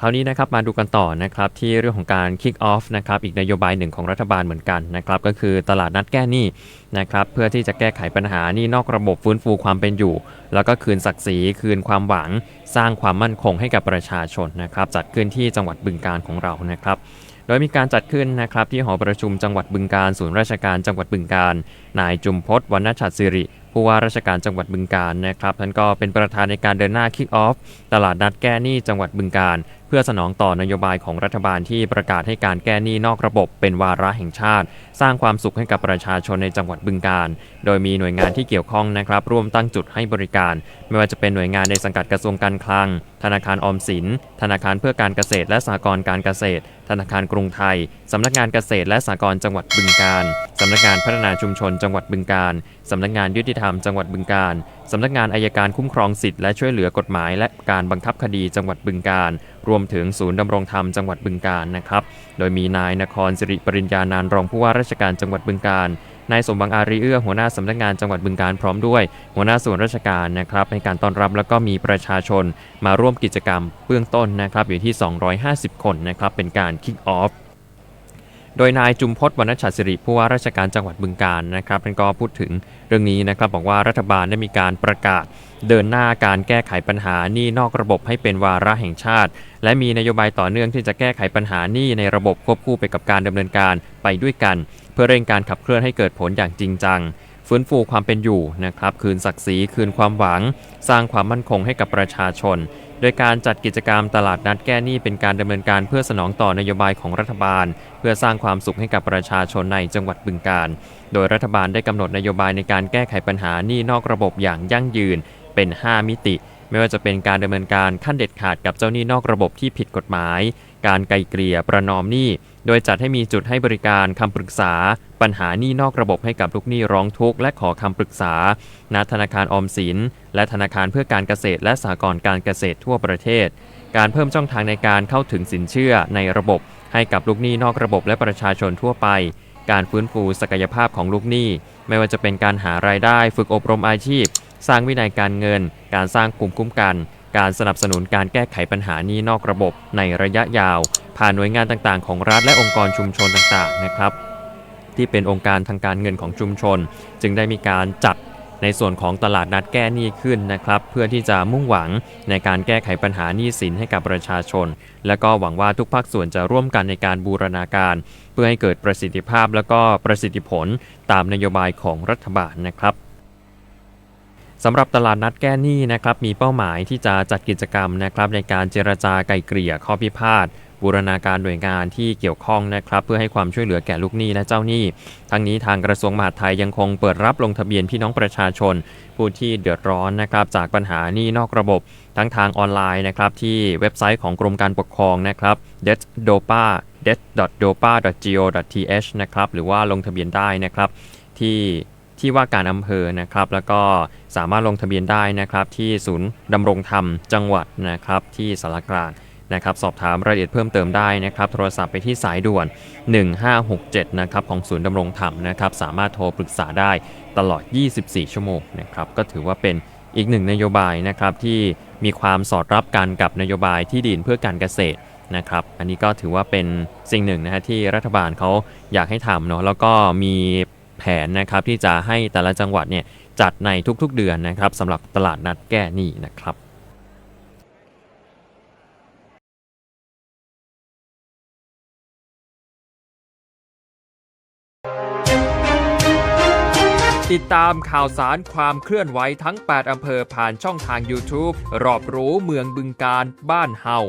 คราวนี้นะครับมาดูกันต่อนะครับที่เรื่องของการ kick off นะครับอีกนโยบายหนึ่งของรัฐบาลเหมือนกันนะครับก็คือตลาดนัดแก้หนี้นะครับเพื่อที่จะแก้ไขปัญหานี้นอกระบบฟื้นฟูความเป็นอยู่ แล้วก็คืนศักดิ์ศรีคืนความหวัง สร้างความมั่นคงให้กับประชาชนนะครับจัดขึ้นที่จังหวัดบึงการของเรานะครับโดยมีการจัดขึ้นนะครับที่หอประชุมจังหวัดบึงการศูนย์ราชการจังหวัดบึงการ นายจุมพศวรรณชัดสิริ ผู้ว่าราชการจังหวัดบึงการนะครับท่านก็เป็นประธานในการเดินหน้าคิกออฟตลาดนัดแก้หนี้จังหวัดบึงการ เพื่อสนองต่อนโยบายของรัฐบาลที่ประกาศให้การแก้หนี้นอกระบบ เป็นวาระแห่งชาติ สร้างความสุขให้กับประชาชนในจังหวัดบึงการ โดยมีหน่วยงานที่เกี่ยวข้องนะครับร่วมตั้งจุดให้บริการ ไม่ว่าจะเป็นหน่วยงานในสังกัดกระทรวงการคลัง ธนาคารออมสิน ธนาคารเพื่อการเกษตรและสหกรณ์การเกษตร ธนาคารกรุงไทยสำนักงานเกษตรและสหกรณ์จังหวัดบึงการ สำนักงานพัฒนาชุมชนจังหวัดบึงการ สำนักงานยุติธรรมจังหวัดบึงการ สำนักงานอายการคุ้มครองสิทธิและช่วยเหลือกฎหมาย และการบังคับคดีจังหวัดบึงการ รวมถึงศูนย์ดำรงธรรมจังหวัดบึงการนะครับ โดยมีนายนครสิริปริญญานานรองผู้ว่าราชการจังหวัดบึงการนายสมบังอารีเอื้อหัวหน้าสำนักงานจังหวัดบึงการพร้อมด้วย หัวหน้าส่วนราชการนะครับในการต้อนรับแล้วก็มีประชาชนมาร่วมกิจกรรมเบื้องต้นนะครับอยู่ที่ 250 คนนะครับเป็นการ kick off โดยนายจุมพศวรรณชัดสิริผู้ว่าราชการจังหวัดบึงการนะครับท่านก็พูดถึงเรื่องนี้นะครับบอกว่ารัฐบาลได้มีการประกาศเดินหน้าการแก้ไขปัญหาหนี้นอกระบบให้เป็นวาระแห่งชาติ และมีนโยบายต่อเนื่องที่จะแก้ไขปัญหาหนี้ในระบบควบคู่ไปกับการดำเนินการไปด้วยกัน เพื่อเร่งการขับเคลื่อนให้เกิดผลอย่างจริงจัง ฟื้นฟูความเป็นอยู่นะครับ คืนศักดิ์ศรีคืนความหวัง สร้างความมั่นคงให้กับประชาชน โดยการจัดกิจกรรมตลาดนัดแก้หนี้เป็นการดำเนินการเพื่อสนองต่อนโยบายของรัฐบาล เพื่อสร้างความสุขให้กับประชาชนในจังหวัดบึงการ โดยรัฐบาลได้กำหนดนโยบายในการแก้ไขปัญหาหนี้นอกระบบอย่างยั่งยืนเป็น 5 มิติ ไม่ว่าจะเป็นการดำเนินการขั้นเด็ดขาดกับเจ้าหนี้นอกระบบที่ผิดกฎหมาย การไกลเกลี่ยประนอมหนี้ โดยจัดให้มีจุดให้บริการคำปรึกษา ปัญหาหนี้นอกระบบให้กับลูกหนี้ร้องทุกข์และขอคำปรึกษา ณ ธนาคารออมสิน และธนาคารเพื่อการเกษตรและสหกรณ์การเกษตรทั่วประเทศ การเพิ่มช่องทางในการเข้าถึงสินเชื่อในระบบ ให้กับลูกหนี้นอกระบบและประชาชนทั่วไปการฟื้นฟูศักยภาพของลูกหนี้ ไม่ว่าจะเป็นการหารายได้ ฝึกอบรมอาชีพ สร้างวินัยการเงิน การสร้างภูมิคุ้มกัน การสนับสนุนการแก้ไขปัญหานี้นอกระบบในระยะยาว ผ่านหน่วยงานต่างๆ ของรัฐและองค์กรชุมชนต่างๆนะครับ ที่เป็นองค์การทางการเงินของชุมชน จึงได้มีการจัดในส่วนของตลาดนัดแก้หนี้ขึ้นนะครับ เพื่อที่จะมุ่งหวังในการแก้ไขปัญหาหนี้สินให้กับประชาชน และก็หวังว่าทุกภาคส่วนจะร่วมกันในการบูรณาการ เพื่อให้เกิดประสิทธิภาพและก็ประสิทธิผลตามนโยบายของรัฐบาลนะครับ สำหรับตลาดนัดแก้หนี้นะครับมีเป้าหมายที่จะจัดกิจกรรมนะครับในการเจรจาไกลเกลี่ยข้อพิพาทบูรณาการหน่วยงานที่เกี่ยวข้องนะครับเพื่อให้ความช่วยเหลือแก่ลูกหนี้และเจ้าหนี้ ทั้งนี้ทางกระทรวงมหาดไทยยังคงเปิดรับลงทะเบียนพี่น้องประชาชน ผู้ที่เดือดร้อนนะครับจากปัญหาหนี้นอกระบบ ทั้งทางออนไลน์นะครับที่เว็บไซต์ของกรมการปกครองนะครับ d e t d o p a d e t d o p a g o t h นะครับหรือว่าลงทะเบียนได้นะครับที่ ที่ว่าการอำเภอนะครับ แล้วก็สามารถลงทะเบียนได้นะครับ ที่ศูนย์ดำรงธรรมจังหวัดนะครับ ที่สารกลางนะครับ สอบถามรายละเอียดเพิ่มเติมได้นะครับ โทรศัพท์ไปที่สายด่วน 1567 นะครับ ของศูนย์ดำรงธรรมนะครับ สามารถโทรปรึกษาได้ตลอด 24 ชั่วโมงนะครับ ก็ถือว่าเป็นอีกหนึ่งนโยบายนะครับที่มีความสอดรับกันกับนโยบายที่ดินเพื่อการเกษตรนะครับ อันนี้ก็ถือว่าเป็นสิ่งหนึ่งนะฮะที่รัฐบาลเขาอยากให้ทำเนาะแล้วก็มี แผนนะครับที่จะให้แต่ละจังหวัดเนี่ยจัดในทุกๆเดือนนะครับสำหรับตลาดนัดแก้หนี้นะครับติดตามข่าวสารความเคลื่อนไหวทั้ง 8 อำเภอผ่านช่องทาง YouTube รอบรู้เมืองบึงการบ้านเฮา